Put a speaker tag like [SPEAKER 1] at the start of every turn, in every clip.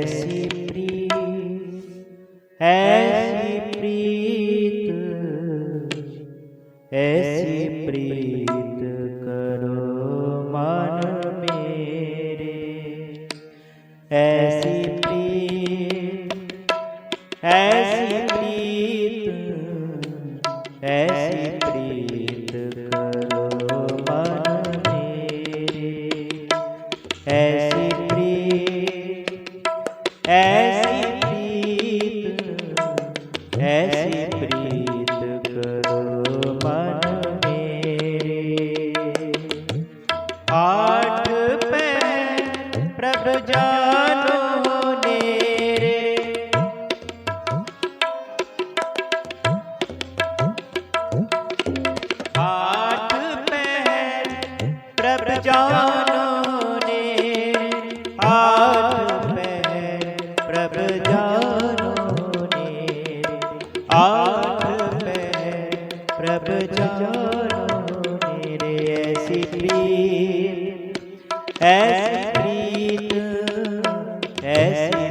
[SPEAKER 1] ऐसी प्रीत ऐसी ऐसी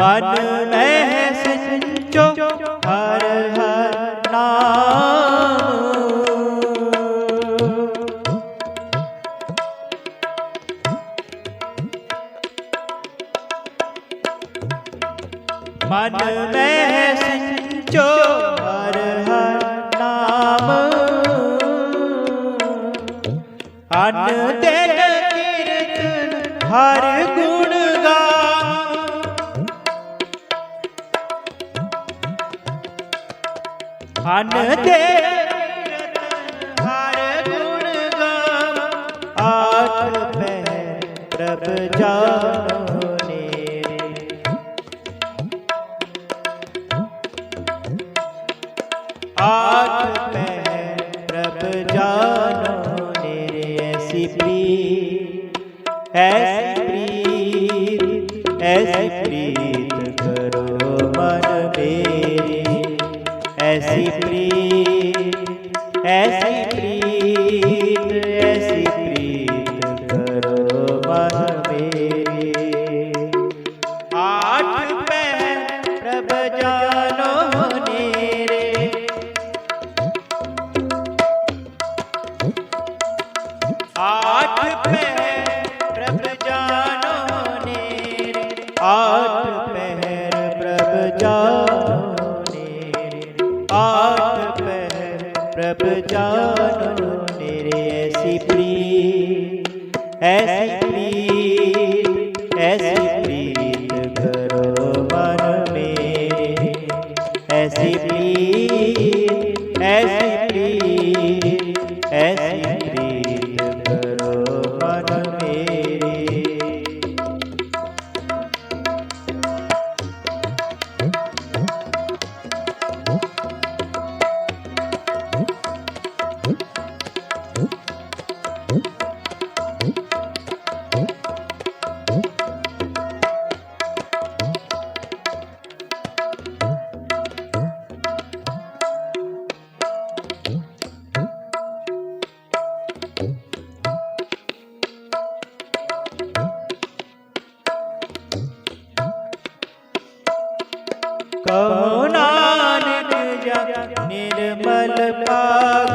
[SPEAKER 1] ਮਨ ਮਹਿ ਸੰਚੋ ਹਰ ਹਰ ਨਾਮ। ਮਨ ਮਹਿ ਸੰਚੋ ਹਰ ਹਰ ਨਾਮ। ਅਨ ਤੇ ਕੀਰਤਨ ਹਰ ਹਨ ਦੇ ਹਰ ਗੁਣ ਗਾਵ ਆਤਮ ਪ੍ਰਭ ਜਾਣੋ। ऐसी प्रीत ऐसी प्रीत ऐसी प्रीत करो मेरे। आठ पैर प्रभ जानो नेरे आठ पैर प्रभ जानो नेरे आठ पैर प्रभ जानो पैर प्रभ जानो नेरे ऐसी प्रीत ऐसी प्रीत ऐसी ਕਹੋ ਨਾਨਕ ਜਗ ਨਿਰਮਲ ਪਾਗ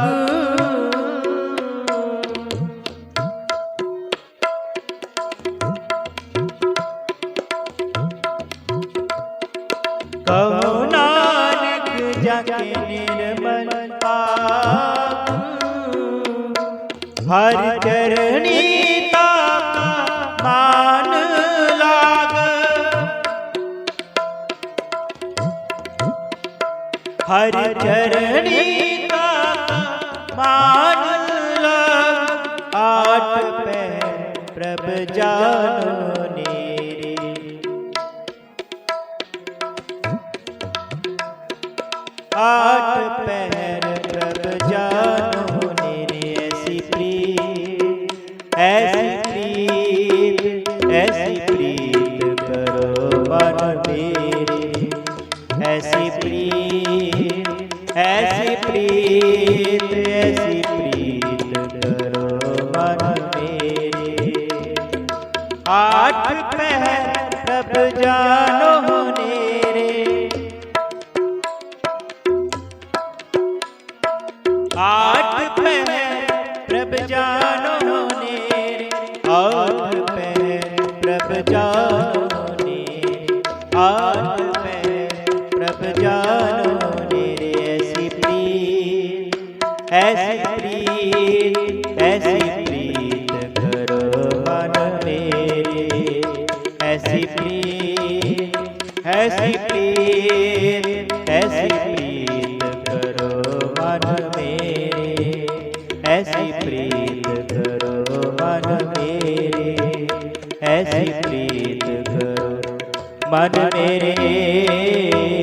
[SPEAKER 1] ਕਹੋ ਨਾਨਕ ਜਗ ਨਿਰਮਲ ਪਾਗ ਹਰ ਚਰਣੀ ਤਾਕਾ हर चरणी मान आठ पैर प्रभ जानो। ऐसी प्रीत ऐसी प्रीत करो मन मेरे। आठ पहर प्रभ जानो नेरे। आठ पहर प्रभ जानो नेरे। आठ पहर प्रभ जानो नेरे। आठ ऐसी प्रीत ऐसी प्रीत करो मन मेरे। ऐसी प्रीत करो मन मेरे। ऐसी प्रीत करो मन मेरे।